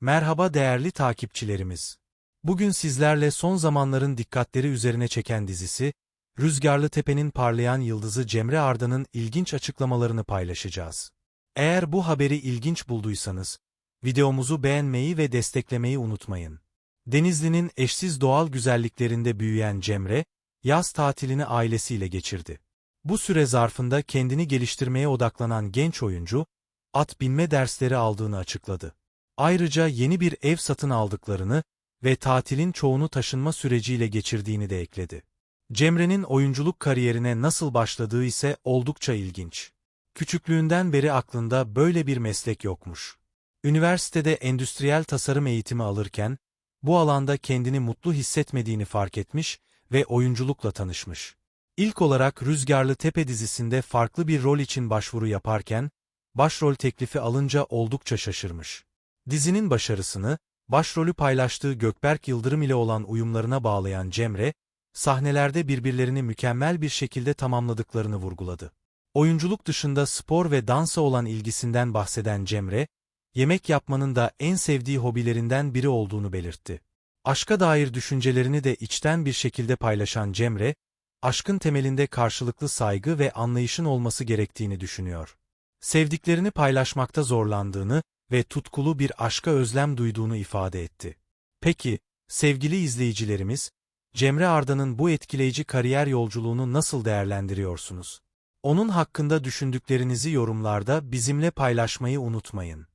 Merhaba değerli takipçilerimiz. Bugün sizlerle son zamanların dikkatleri üzerine çeken dizisi, Rüzgarlı Tepe'nin parlayan yıldızı Cemre Arda'nın ilginç açıklamalarını paylaşacağız. Eğer bu haberi ilginç bulduysanız, videomuzu beğenmeyi ve desteklemeyi unutmayın. Denizli'nin eşsiz doğal güzelliklerinde büyüyen Cemre, yaz tatilini ailesiyle geçirdi. Bu süre zarfında kendini geliştirmeye odaklanan genç oyuncu, at binme dersleri aldığını açıkladı. Ayrıca yeni bir ev satın aldıklarını ve tatilin çoğunu taşınma süreciyle geçirdiğini de ekledi. Cemre'nin oyunculuk kariyerine nasıl başladığı ise oldukça ilginç. Küçüklüğünden beri aklında böyle bir meslek yokmuş. Üniversitede endüstriyel tasarım eğitimi alırken, bu alanda kendini mutlu hissetmediğini fark etmiş ve oyunculukla tanışmış. İlk olarak Rüzgarlı Tepe dizisinde farklı bir rol için başvuru yaparken, başrol teklifi alınca oldukça şaşırmış. Dizinin başarısını, başrolü paylaştığı Gökberk Yıldırım ile olan uyumlarına bağlayan Cemre, sahnelerde birbirlerini mükemmel bir şekilde tamamladıklarını vurguladı. Oyunculuk dışında spor ve dansa olan ilgisinden bahseden Cemre, yemek yapmanın da en sevdiği hobilerinden biri olduğunu belirtti. Aşka dair düşüncelerini de içten bir şekilde paylaşan Cemre, aşkın temelinde karşılıklı saygı ve anlayışın olması gerektiğini düşünüyor. Sevdiklerini paylaşmakta zorlandığını ve tutkulu bir aşka özlem duyduğunu ifade etti. Peki, sevgili izleyicilerimiz, Cemre Arda'nın bu etkileyici kariyer yolculuğunu nasıl değerlendiriyorsunuz? Onun hakkında düşündüklerinizi yorumlarda bizimle paylaşmayı unutmayın.